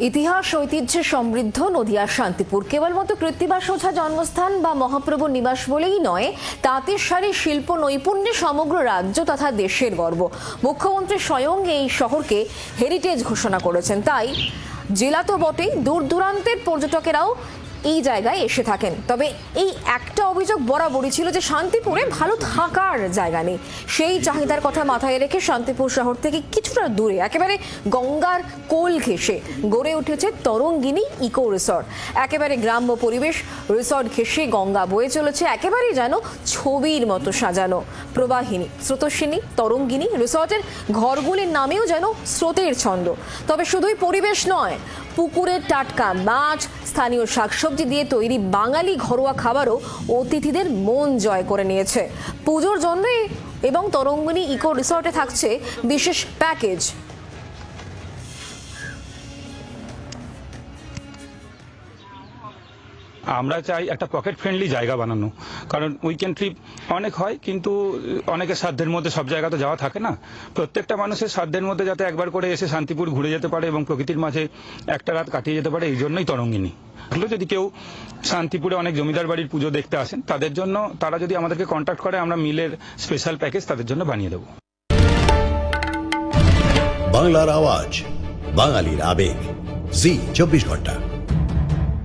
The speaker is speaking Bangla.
ইতিহাস, ঐতিহ্যে সমৃদ্ধ নদিয়া, শান্তিপুর। কেবলমাত্র কৃত্তিবাস ওঝা জন্মস্থান বা মহাপ্রভুর নিবাস বলেই নয়, তাঁতের সারি শিল্প, নৈপুণ্যে সমগ্র রাজ্য তথা দেশের গর্ব। মুখ্যমন্ত্রী স্বয়ং এই শহরকে হেরিটেজ ঘোষণা করেছেন। তাই জেলা তো বটেই দূর দূরান্তের পর্যটকেরাও এই জায়গায় এসে থাকেন। তবে এই একটা অভিযোগ বরাবরই ছিল যে শান্তিপুরে ভালো থাকার জায়গা নেই। সেই চাহিদার কথা মাথায় রেখে শান্তিপুর শহর থেকে কিছুটা দূরে, একেবারে গঙ্গার কোল ঘেঁষে গড়ে উঠেছে তরঙ্গিনী ইকো রিসর্ট। একেবারে গ্রাম্য পরিবেশ, রিসর্ট ঘেঁষে গঙ্গা বয়ে চলেছে, একেবারেই যেন ছবির মতো সাজানো। প্রবাহিনী, স্রোতস্বিনী, তরঙ্গিনী রিসর্টের ঘরগুলির নামেও যেন স্রোতের ছন্দ। তবে শুধুই পরিবেশ নয়, পুকুরের টাটকা মাছ, স্থানীয় শাকসবজি দিয়ে তৈরি বাঙালি ঘরোয়া খাবারও অতিথিদের মন জয় করে নিয়েছে। পুজোর জন্য এবং তরঙ্গিনী ইকো রিসর্টে থাকছে বিশেষ প্যাকেজ। আমরা চাই একটা পকেট ফ্রেন্ডলি জায়গা বানানো। কারণ উইকেন্ড ট্রিপ অনেক হয়, কিন্তু অনেকের সাধ্যের মধ্যে সব জায়গা তো যাওয়া থাকে না। প্রত্যেকটা মানুষের সাধ্যের মধ্যে যাতে একবার করে এসে শান্তিপুর ঘুরে যেতে পারে এবং প্রকৃতির মাঝে একটা রাত কাটিয়ে যেতে পারে, এই জন্যই তরঙ্গিনী। এগুলো যদি কেউ শান্তিপুরে অনেক জমিদার বাড়ির পুজো দেখতে আসেন, তাদের জন্য তারা যদি আমাদেরকে কন্ট্যাক্ট করে, আমরা মিলের স্পেশাল প্যাকেজ তাদের জন্য বানিয়ে দেবো। বাংলার আওয়াজ, বাঙালির আবেগ। জি, চব্বিশ ঘণ্টা।